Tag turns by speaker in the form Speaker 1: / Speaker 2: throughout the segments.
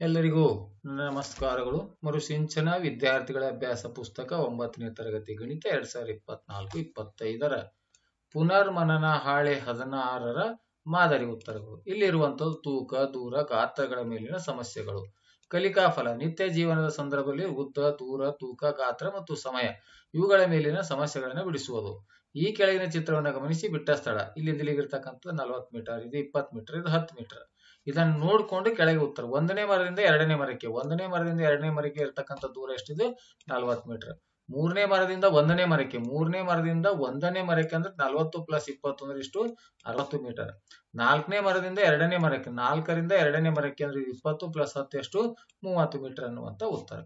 Speaker 1: ಎಲ್ಲರಿಗೂ ನಮಸ್ಕಾರಗಳು. ಮರುಸಿಂಚನ ವಿದ್ಯಾರ್ಥಿಗಳ ಅಭ್ಯಾಸ ಪುಸ್ತಕ ಒಂಬತ್ತನೇ ತರಗತಿ ಗಣಿತ ಎರಡ್ ಸಾವಿರದ ಇಪ್ಪತ್ನಾಲ್ಕು ಇಪ್ಪತ್ತೈದರ ಪುನರ್ಮನನ ಹಾಳೆ ಹದಿನಾರರ ಮಾದರಿ ಉತ್ತರಗಳು. ಇಲ್ಲಿರುವಂತದ್ದು ತೂಕ, ದೂರ, ಗಾತ್ರಗಳ ಮೇಲಿನ ಸಮಸ್ಯೆಗಳು. ಕಲಿಕಾ ಫಲ, ನಿತ್ಯ ಜೀವನದ ಸಂದರ್ಭದಲ್ಲಿ ಉದ್ದ, ದೂರ, ತೂಕ, ಗಾತ್ರ ಮತ್ತು ಸಮಯ ಇವುಗಳ ಮೇಲಿನ ಸಮಸ್ಯೆಗಳನ್ನು ಬಿಡಿಸುವುದು. ಈ ಕೆಳಗಿನ ಚಿತ್ರವನ್ನು ಗಮನಿಸಿ ಬಿಟ್ಟ ಸ್ಥಳ ಇಲ್ಲಿ ಇಲ್ಲಿಗಿರ್ತಕ್ಕಂಥ ನಲವತ್ತು ಮೀಟರ್, ಇದು ಇಪ್ಪತ್ತು ಮೀಟರ್, ಇದು ಹತ್ತು ಮೀಟರ್. ಇದನ್ನು ನೋಡ್ಕೊಂಡು ಕೆಳಗೆ ಉತ್ತರ ಒಂದನೇ ಮರದಿಂದ ಎರಡನೇ ಮರಕ್ಕೆ. ಒಂದನೇ ಮರದಿಂದ ಎರಡನೇ ಮರಕ್ಕೆ ಇರತಕ್ಕಂಥ ದೂರ ಎಷ್ಟಿದೆ? ನಲವತ್ತು ಮೀಟರ್. ಮೂರನೇ ಮರದಿಂದ ಒಂದನೇ ಮರಕ್ಕೆ. ಮೂರನೇ ಮರದಿಂದ ಒಂದನೇ ಮರಕ್ಕೆ ಅಂದ್ರೆ ನಲವತ್ತು ಪ್ಲಸ್ ಇಪ್ಪತ್ತು ಅಂದ್ರೆ ಇಷ್ಟು? ಅರವತ್ತು ಮೀಟರ್. ನಾಲ್ಕನೇ ಮರದಿಂದ ಎರಡನೇ ಮರಕ್ಕೆ. ನಾಲ್ಕರಿಂದ ಎರಡನೇ ಮರಕ್ಕೆ ಅಂದ್ರೆ ಇಪ್ಪತ್ತು ಪ್ಲಸ್ ಹತ್ತು ಎಷ್ಟು? ಮೂವತ್ತು ಮೀಟರ್ ಅನ್ನುವಂತ ಉತ್ತರ.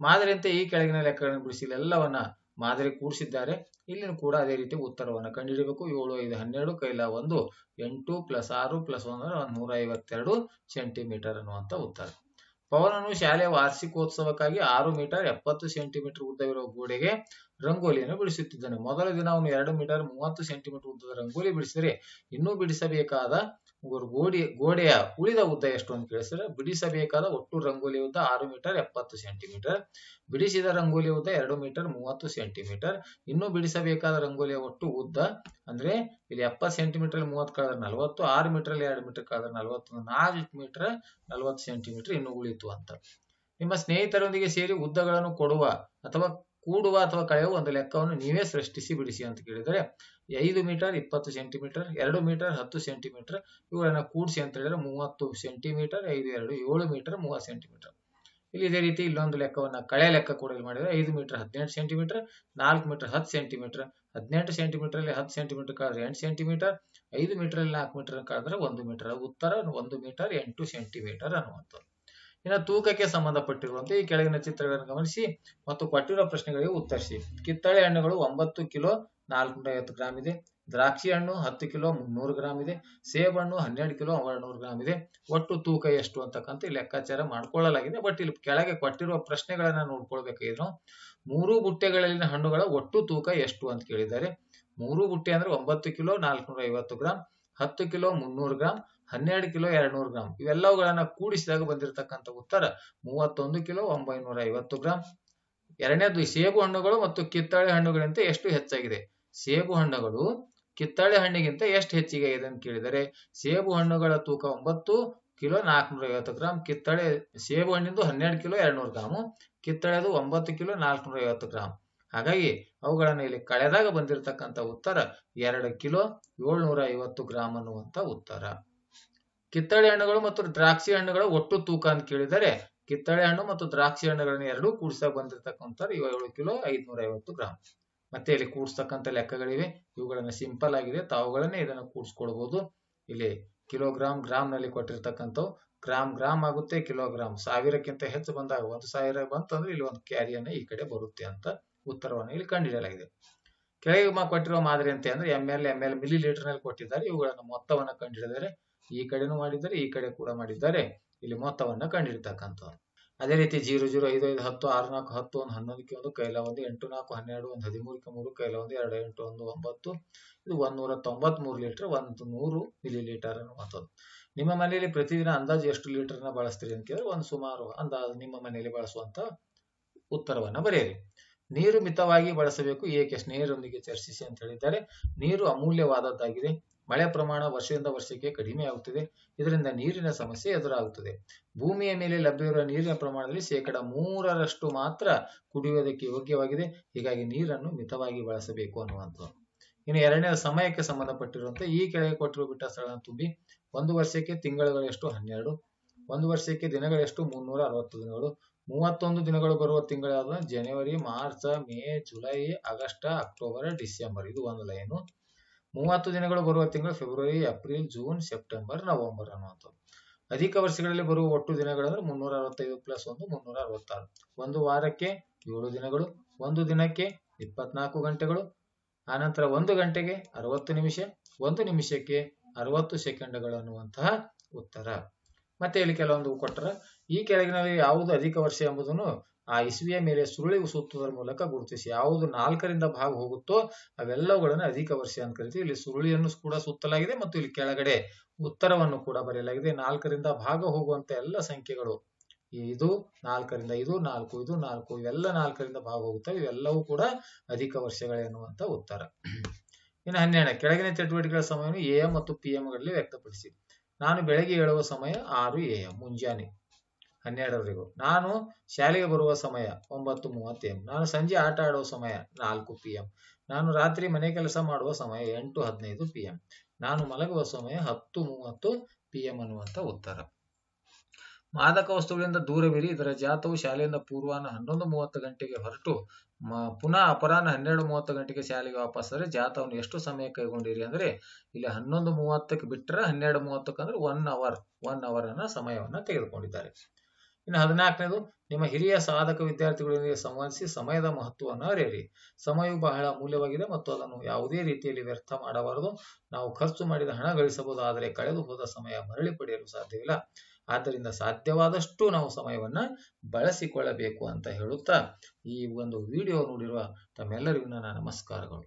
Speaker 1: ಮಾದರಿಯಂತೆ ಈ ಕೆಳಗಿನ ಲೆಕ್ಕಗಳನ್ನು ಬಿಡಿಸಿ. ಎಲ್ಲವನ್ನ ಮಾದರಿ ಕೂಡಿಸಿದ್ದಾರೆ ಇಲ್ಲಿನೂ ಕೂಡ ಅದೇ ರೀತಿ ಉತ್ತರವನ್ನು ಕಂಡುಹಿಡಬೇಕು ಏಳು, ಐದು, ಹನ್ನೆರಡು, ಕೈಲ ಒಂದು, ಎಂಟು, ಪ್ಲಸ್ ಆರು, ಪ್ಲಸ್ ಒಂದು ಅಂದ್ರೆ ನೂರ ಐವತ್ತೆರಡು ಸೆಂಟಿಮೀಟರ್ ಅನ್ನುವಂತ ಉತ್ತರ. ಪವನನು ಶಾಲೆಯ ವಾರ್ಷಿಕೋತ್ಸವಕ್ಕಾಗಿ ಆರು ಮೀಟರ್ ಎಪ್ಪತ್ತು ಸೆಂಟಿಮೀಟರ್ ಉದ್ದವಿರುವ ಗೋಡೆಗೆ ರಂಗೋಲಿಯನ್ನು ಬಿಡಿಸುತ್ತಿದ್ದಾನೆ ಮೊದಲ ದಿನ ಅವನು ಎರಡು ಮೀಟರ್ ಮೂವತ್ತು ಸೆಂಟಿಮೀಟರ್ ಉದ್ದದ ರಂಗೋಲಿ ಬಿಡಿಸಿದರೆ ಇನ್ನೂ ಬಿಡಿಸಬೇಕಾದ ಗೋಡೆ, ಗೋಡೆಯ ಉಳಿದ ಉದ್ದ ಎಷ್ಟು ಅಂತ ಕೇಳಿಸಿದ್ರೆ ಬಿಡಿಸಬೇಕಾದ ಒಟ್ಟು ರಂಗೋಲಿ ಉದ್ದ ಆರು ಮೀಟರ್ ಎಪ್ಪತ್ತು ಸೆಂಟಿಮೀಟರ್. ಬಿಡಿಸಿದ ರಂಗೋಲಿ ಉದ್ದ ಎರಡು ಮೀಟರ್ ಮೂವತ್ತು ಸೆಂಟಿಮೀಟರ್. ಇನ್ನು ಬಿಡಿಸಬೇಕಾದ ರಂಗೋಲಿಯ ಒಟ್ಟು ಉದ್ದ ಅಂದ್ರೆ ಇಲ್ಲಿ ಎಪ್ಪತ್ತು ಸೆಂಟಿಮೀಟರ್ ಮೂವತ್ತು ಕಳೆದ್ರೆ ನಲವತ್ತು, ಆರು ಮೀಟರ್ ಎರಡು ಮೀಟರ್ ಕಳೆದ್ರೆ ನಲವತ್ತು ನಾಲ್ಕು ಮೀಟರ್ ನಲವತ್ತು ಸೆಂಟಿಮೀಟರ್ ಇನ್ನು ಉಳಿತು ಅಂತ. ನಿಮ್ಮ ಸ್ನೇಹಿತರೊಂದಿಗೆ ಸೇರಿ ಉದ್ದಗಳನ್ನು ಕೊಡುವ ಅಥವಾ ಕೂಡುವ ಅಥವಾ ಕಳೆಯುವ ಒಂದು ಲೆಕ್ಕವನ್ನು ನೀವೇ ಸೃಷ್ಟಿಸಿ ಬಿಡಿಸಿ ಅಂತ ಕೇಳಿದರೆ, ಐದು ಮೀಟರ್, ಇಪ್ಪತ್ತು ಸೆಂಟಿಮೀಟರ್, ಎರಡು ಮೀಟರ್, ಹತ್ತು ಸೆಂಟಿಮೀಟರ್, ಇವುಗಳನ್ನು ಕೂಡಿಸಿ ಅಂತ ಹೇಳಿದ್ರೆ ಮೂವತ್ತು ಸೆಂಟಿಮೀಟರ್, ಐದು, ಎರಡು, ಏಳು ಮೀಟರ್, ಮೂವತ್ತು ಸೆಂಟಿಮೀಟರ್. ಇಲ್ಲಿ ಇದೇ ರೀತಿ ಇಲ್ಲೊಂದು ಲೆಕ್ಕವನ್ನು ಕಳೆ ಲೆಕ್ಕ ಕೂಡ ಮಾಡಿದರೆ ಐದು ಮೀಟರ್, ಹದಿನೆಂಟು ಸೆಂಟಿಮೀಟರ್, ನಾಲ್ಕು ಮೀಟರ್, ಹತ್ತು ಸೆಂಟಿಮೀಟರ್. ಹದಿನೆಂಟು ಸೆಂಟಿಮೀಟರ್ ಅಲ್ಲಿ ಹತ್ತು ಸೆಂಟಿಮೀಟರ್ ಕಳೆದ್ರೆ ಎಂಟು ಸೆಂಟಿಮೀಟರ್, ಐದು ಮೀಟರ್ ಅಲ್ಲಿ ನಾಲ್ಕು ಮೀಟರ್ ಕಳೆದ್ರೆ ಒಂದು ಮೀಟರ್. ಉತ್ತರ ಒಂದು ಮೀಟರ್, ಎಂಟು ಸೆಂಟಿಮೀಟರ್ ಅನ್ನುವಂಥದ್ದು. ಇನ್ನು ತೂಕಕ್ಕೆ ಸಂಬಂಧಪಟ್ಟಿರುವಂತೆ ಈ ಕೆಳಗಿನ ಚಿತ್ರಗಳನ್ನು ಗಮನಿಸಿ ಮತ್ತು ಕೊಟ್ಟಿರುವ ಪ್ರಶ್ನೆಗಳಿಗೆ ಉತ್ತರಿಸಿ. ಕಿತ್ತಳೆ ಹಣ್ಣುಗಳು ಒಂಬತ್ತು ಕಿಲೋ ನಾಲ್ಕುನೂರ ಐವತ್ತು ಗ್ರಾಮ್ ಇದೆ. ದ್ರಾಕ್ಷಿ ಹಣ್ಣು ಹತ್ತು ಕಿಲೋ ಮುನ್ನೂರು ಗ್ರಾಮ್ ಇದೆ. ಸೇಬು ಹಣ್ಣು ಹನ್ನೆರಡು ಕಿಲೋ ಒಂಬೈನೂರು ಗ್ರಾಮ್ ಇದೆ. ಒಟ್ಟು ತೂಕ ಎಷ್ಟು ಅಂತಕ್ಕಂಥ ಲೆಕ್ಕಾಚಾರ ಮಾಡ್ಕೊಳ್ಳಲಾಗಿದೆ. ಬಟ್ ಇಲ್ಲಿ ಕೆಳಗೆ ಕೊಟ್ಟಿರುವ ಪ್ರಶ್ನೆಗಳನ್ನ ನೋಡ್ಕೊಳ್ಬೇಕಾಗಿದ್ರು. ಮೂರು ಬುಟ್ಟೆಗಳಲ್ಲಿನ ಹಣ್ಣುಗಳ ಒಟ್ಟು ತೂಕ ಎಷ್ಟು ಅಂತ ಕೇಳಿದ್ದಾರೆ. ಮೂರು ಬುಟ್ಟೆ ಅಂದ್ರೆ ಒಂಬತ್ತು ಕಿಲೋ ನಾಲ್ಕುನೂರ ಐವತ್ತು ಗ್ರಾಮ್ ಹತ್ತು ಕಿಲೋ ಮುನ್ನೂರು ಗ್ರಾಮ್ ಹನ್ನೆರಡು ಕಿಲೋ ಎರಡ್ನೂರು ಗ್ರಾಮ್ ಇವೆಲ್ಲವುಗಳನ್ನ ಕೂಡಿಸಿದಾಗ ಬಂದಿರತಕ್ಕಂಥ ಉತ್ತರ ಮೂವತ್ತೊಂದು ಕಿಲೋ ಒಂಬೈನೂರ ಐವತ್ತು ಗ್ರಾಮ್ ಎರಡನೇದು ಸೇಬು ಹಣ್ಣುಗಳು ಮತ್ತು ಕಿತ್ತಳೆ ಹಣ್ಣುಗಳಿಗಿಂತ ಎಷ್ಟು ಹೆಚ್ಚಾಗಿದೆ? ಸೇಬು ಹಣ್ಣುಗಳು ಕಿತ್ತಳೆ ಹಣ್ಣಿಗಿಂತ ಎಷ್ಟು ಹೆಚ್ಚಿಗೆ ಇದೆ ಅಂತ ಕೇಳಿದರೆ, ಸೇಬು ಹಣ್ಣುಗಳ ತೂಕ ಒಂಬತ್ತು ಕಿಲೋ ನಾಲ್ಕುನೂರ ಐವತ್ತು ಗ್ರಾಮ್ ಕಿತ್ತಳೆ ಸೇಬು ಹಣ್ಣಿಂದು ಹನ್ನೆರಡು ಕಿಲೋ ಎರಡ್ನೂರು ಗ್ರಾಮು ಕಿತ್ತಳೆದು ಒಂಬತ್ತು ಕಿಲೋ ನಾಲ್ಕುನೂರ ಐವತ್ತು ಗ್ರಾಮ್ ಹಾಗಾಗಿ ಅವುಗಳನ್ನು ಇಲ್ಲಿ ಕಳೆದಾಗ ಬಂದಿರತಕ್ಕಂಥ ಉತ್ತರ ಎರಡು ಕಿಲೋ ಏಳ್ನೂರ ಐವತ್ತು ಗ್ರಾಮ್ ಅನ್ನುವಂಥ ಉತ್ತರ. ಕಿತ್ತಳೆ ಹಣ್ಣುಗಳು ಮತ್ತು ದ್ರಾಕ್ಷಿ ಹಣ್ಣುಗಳ ಒಟ್ಟು ತೂಕ ಅಂತ ಕೇಳಿದರೆ ಕಿತ್ತಳೆ ಹಣ್ಣು ಮತ್ತು ದ್ರಾಕ್ಷಿ ಹಣ್ಣುಗಳನ್ನ ಎರಡೂ ಕೂಡಿಸಾಗ ಬಂದಿರತಕ್ಕಂಥ ಏಳು ಕಿಲೋ ಐದ್ನೂರ ಐವತ್ತು ಗ್ರಾಮ್ ಮತ್ತೆ ಇಲ್ಲಿ ಕೂಡಿಸ್ತಕ್ಕಂಥ ಲೆಕ್ಕಗಳಿವೆ. ಇವುಗಳನ್ನ ಸಿಂಪಲ್ ಆಗಿದೆ. ತಾವುಗಳನ್ನೇ ಇದನ್ನು ಕೂಡಿಸ್ಕೊಳ್ಬಹುದು ಇಲ್ಲಿ ಕಿಲೋಗ್ರಾಮ್ ಗ್ರಾಮ್ನಲ್ಲಿ ಕೊಟ್ಟಿರ್ತಕ್ಕಂಥವು ಗ್ರಾಮ್ ಗ್ರಾಮ್ ಆಗುತ್ತೆ ಕಿಲೋಗ್ರಾಮ್ ಸಾವಿರಕ್ಕಿಂತ ಹೆಚ್ಚು ಬಂದಾಗ ಒಂದು ಸಾವಿರ ಬಂತಂದ್ರೆ ಇಲ್ಲಿ ಒಂದು ಕ್ಯಾರಿಯನ್ನ ಈ ಕಡೆ ಬರುತ್ತೆ ಅಂತ ಉತ್ತರವನ್ನು ಇಲ್ಲಿ ಕಂಡಿಡಿಯಲಾಗಿದೆ ಕೆಳಗೆ ಕೊಟ್ಟಿರುವ ಮಾದರಿ ಅಂತ ಅಂದ್ರೆ ಎಂ ಎಲ್ ಎಂ ಎಲ್ ಮಿಲಿ ಲೀಟರ್ನಲ್ಲಿ ಕೊಟ್ಟಿದ್ದಾರೆ. ಇವುಗಳನ್ನು ಮೊತ್ತವನ್ನು ಕಂಡುಹಿಡಿದರೆ ಈ ಕಡೆನೂ ಮಾಡಿದ್ದಾರೆ, ಈ ಕಡೆ ಕೂಡ ಮಾಡಿದ್ದಾರೆ. ಇಲ್ಲಿ ಮೊತ್ತವನ್ನ ಕಂಡಿರ್ತಕ್ಕಂಥವ್ರು. ಅದೇ ರೀತಿ ಜೀರೋ ಜೀರೋ ಐದು ಐದು ಹತ್ತು ಆರು ನಾಲ್ಕು ಹತ್ತು ಒಂದು ಹನ್ನೊಂದಕ್ಕೆ ಒಂದು ಕೈಲ ಒಂದು, ಎಂಟು ನಾಲ್ಕು ಹನ್ನೆರಡು ಒಂದು ಹದಿಮೂರಕ್ಕೆ ಮೂರು, ಕೈಲ ಒಂದು ಎರಡು, ಎಂಟು ಒಂದು ಒಂಬತ್ತು. ಇದು ಒಂದೂರ ತೊಂಬತ್ ಮೂರು ಲೀಟರ್, ಒಂದು ನೂರು ಮಿಲಿ ಲೀಟರ್ ಅನ್ನುವಂಥದ್ದು ನಿಮ್ಮ ಮನೆಯಲ್ಲಿ ಪ್ರತಿದಿನ ಅಂದಾಜು ಎಷ್ಟು ಲೀಟರ್ನ ಬಳಸ್ತೀರಿ ಅಂತ ಕೇಳಿದ್ರೆ ಒಂದು ಸುಮಾರು ಅಂದಾಜು ನಿಮ್ಮ ಮನೆಯಲ್ಲಿ ಬಳಸುವಂತ ಉತ್ತರವನ್ನ ಬರೆಯಿರಿ. ನೀರು ಮಿತವಾಗಿ ಬಳಸಬೇಕು, ಏಕೆ? ಸ್ನೇಹಿತರೊಂದಿಗೆ ಚರ್ಚಿಸಿ ಅಂತ ಹೇಳಿದ್ದಾರೆ. ನೀರು ಅಮೂಲ್ಯವಾದದ್ದಾಗಿದೆ. ಮಳೆ ಪ್ರಮಾಣ ವರ್ಷದಿಂದ ವರ್ಷಕ್ಕೆ ಕಡಿಮೆ ಆಗುತ್ತದೆ. ಇದರಿಂದ ನೀರಿನ ಸಮಸ್ಯೆ ಎದುರಾಗುತ್ತದೆ. ಭೂಮಿಯ ಮೇಲೆ ಲಭ್ಯವಿರುವ ನೀರಿನ ಪ್ರಮಾಣದಲ್ಲಿ ಶೇಕಡ ಮೂರರಷ್ಟು ಮಾತ್ರ ಕುಡಿಯುವುದಕ್ಕೆ ಯೋಗ್ಯವಾಗಿದೆ. ಹೀಗಾಗಿ ನೀರನ್ನು ಮಿತವಾಗಿ ಬಳಸಬೇಕು ಅನ್ನುವಂಥದ್ದು. ಇನ್ನು ಎರಡನೇ ಸಮಯಕ್ಕೆ ಸಂಬಂಧಪಟ್ಟಿರುವಂತೆ ಈ ಕೆಳಗೆ ಕೊಟ್ಟಿರುವ ಬಿಟ್ಟ ಸ್ಥಳ ತುಂಬಿ, ಒಂದು ವರ್ಷಕ್ಕೆ ತಿಂಗಳುಗಳೆಷ್ಟು ಹನ್ನೆರಡು, ಒಂದು ವರ್ಷಕ್ಕೆ ದಿನಗಳೆಷ್ಟು ಮುನ್ನೂರ ಅರವತ್ತು ದಿನಗಳು, ಮೂವತ್ತೊಂದು ದಿನಗಳು ಬರುವ ತಿಂಗಳಾದ ಜನವರಿ, March, May, July, August, October, December, ಇದು ಒಂದು ಲೈನು. ಮೂವತ್ತು ದಿನಗಳು ಬರುವ ತಿಂಗಳು February April June September November ಅನ್ನುವಂಥದ್ದು. ಅಧಿಕ ವರ್ಷಗಳಲ್ಲಿ ಬರುವ ಒಟ್ಟು ದಿನಗಳಂದ್ರೆ ಮುನ್ನೂರ ಅರವತ್ತೈದು ಪ್ಲಸ್ ಒಂದು ಮುನ್ನೂರ ಅರವತ್ತಾರು ಒಂದು ವಾರಕ್ಕೆ ಏಳು ದಿನಗಳು, ಒಂದು ದಿನಕ್ಕೆ ಇಪ್ಪತ್ನಾಲ್ಕು ಗಂಟೆಗಳು, ಆನಂತರ ಒಂದು ಗಂಟೆಗೆ ಅರವತ್ತು ನಿಮಿಷ, ಒಂದು ನಿಮಿಷಕ್ಕೆ ಅರವತ್ತು ಸೆಕೆಂಡ್ಗಳು ಅನ್ನುವಂತಹ ಉತ್ತರ. ಮತ್ತೆ ಇಲ್ಲಿ ಕೆಲವೊಂದು ಕೊಟ್ಟರೆ, ಈ ಕೆಳಗಿನಲ್ಲಿ ಯಾವುದು ಅಧಿಕ ವರ್ಷ ಎಂಬುದನ್ನು ಆ ಇಸುವಿಯ ಮೇಲೆ ಸುರುಳಿ ಸುತ್ತುವುದರ ಮೂಲಕ ಗುರುತಿಸಿ ಯಾವುದು ನಾಲ್ಕರಿಂದ ಭಾಗ ಹೋಗುತ್ತೋ ಅವೆಲ್ಲವುಗಳನ್ನು ಅಧಿಕ ವರ್ಷ ಅಂತ ಕರಿತೀವಿ. ಇಲ್ಲಿ ಸುರುಳಿಯನ್ನು ಕೂಡ ಸುತ್ತಲಾಗಿದೆ ಮತ್ತು ಇಲ್ಲಿ ಕೆಳಗಡೆ ಉತ್ತರವನ್ನು ಕೂಡ ಬರೆಯಲಾಗಿದೆ. ನಾಲ್ಕರಿಂದ ಭಾಗ ಹೋಗುವಂತ ಎಲ್ಲ ಸಂಖ್ಯೆಗಳು ಇದು, ನಾಲ್ಕರಿಂದ ಇದು, ನಾಲ್ಕು ಇದು, ನಾಲ್ಕು ಇವೆಲ್ಲ ನಾಲ್ಕರಿಂದ ಭಾಗ ಹೋಗುತ್ತವೆ. ಇವೆಲ್ಲವೂ ಕೂಡ ಅಧಿಕ ವರ್ಷಗಳೆನ್ನುವಂತ ಉತ್ತರ. ಇನ್ನು ಹನ್ನೆರಡು ಕೆಳಗಿನ ಚಟುವಟಿಕೆಗಳ ಸಮಯವನ್ನು ಎ ಎಂ ಮತ್ತು ಪಿ ಎಂಗಳಲ್ಲಿ ವ್ಯಕ್ತಪಡಿಸಿ. ನಾನು ಬೆಳಗ್ಗೆ ಏಳುವ ಸಮಯ ಆರು ಎ ಎಂ. ಮುಂಜಾನೆ. ಹನ್ನೆರಡರವರೆಗೂ. ನಾನು ಶಾಲೆಗೆ ಬರುವ ಸಮಯ ಒಂಬತ್ತು ಮೂವತ್ತು ಎಂ. ನಾನು ಸಂಜೆ ಆಟ ಆಡುವ ಸಮಯ ನಾಲ್ಕು ಪಿ ಎಂ. ನಾನು ರಾತ್ರಿ ಮನೆ ಕೆಲಸ ಮಾಡುವ ಸಮಯ ಎಂಟು ಹದಿನೈದು ಪಿ ಎಂ. ನಾನು ಮಲಗುವ ಸಮಯ ಹತ್ತು ಮೂವತ್ತು ಪಿ ಎಂ ಅನ್ನುವಂತ ಉತ್ತರ. ಮಾದಕ ವಸ್ತುಗಳಿಂದ ದೂರವಿರಿ ಇದರ ಜಾತವು ಶಾಲೆಯಿಂದ ಪೂರ್ವಾಹ್ನ ಹನ್ನೊಂದು ಮೂವತ್ತು ಗಂಟೆಗೆ ಹೊರಟು. ಮ- ಪುನಃ ಅಪರಾಹ್ನ ಹನ್ನೆರಡು ಮೂವತ್ತು ಗಂಟೆಗೆ ಶಾಲೆಗೆ ವಾಪಸ್ಸಾದ್ರೆ ಜಾತವನ್ನು ಎಷ್ಟು ಸಮಯ ಕೈಗೊಂಡಿರಿ ಅಂದ್ರೆ ಇಲ್ಲಿ ಹನ್ನೊಂದು ಮೂವತ್ತಕ್ಕೆ ಬಿಟ್ಟರೆ ಹನ್ನೆರಡು ಮೂವತ್ತಕ್ಕೆ ಅಂದ್ರೆ ಒನ್ ಅವರ್ ಒನ್ ಅವರ್ ಅನ್ನ ಸಮಯವನ್ನ ತೆಗೆದುಕೊಂಡಿದ್ದಾರೆ. ಇನ್ನು ಹದಿನಾಲ್ಕನೇದು, ನಿಮ್ಮ ಹಿರಿಯ ಸಾಧಕ ವಿದ್ಯಾರ್ಥಿಗಳೊಂದಿಗೆ ಸಂಬಂಧಿಸಿ ಸಮಯದ ಮಹತ್ವವನ್ನು ಅರಿಯಿರಿ ಸಮಯವು ಬಹಳ ಅಮೂಲ್ಯವಾಗಿದೆ ಮತ್ತು ಅದನ್ನು ಯಾವುದೇ ರೀತಿಯಲ್ಲಿ ವ್ಯರ್ಥ ಮಾಡಬಾರದು. ನಾವು ಖರ್ಚು ಮಾಡಿದ ಹಣ ಗಳಿಸಬಹುದು, ಆದರೆ ಕಳೆದು ಹೋದ ಸಮಯ ಮರಳಿ ಪಡೆಯಲು ಸಾಧ್ಯವಿಲ್ಲ. ಆದ್ದರಿಂದ ಸಾಧ್ಯವಾದಷ್ಟು ನಾವು ಸಮಯವನ್ನ ಬಳಸಿಕೊಳ್ಳಬೇಕು ಅಂತ ಹೇಳುತ್ತಾ ಈ ಒಂದು ವಿಡಿಯೋ ನೋಡಿರುವ ತಮ್ಮೆಲ್ಲರಿಗೂ ನನ್ನ ನಮಸ್ಕಾರಗಳು.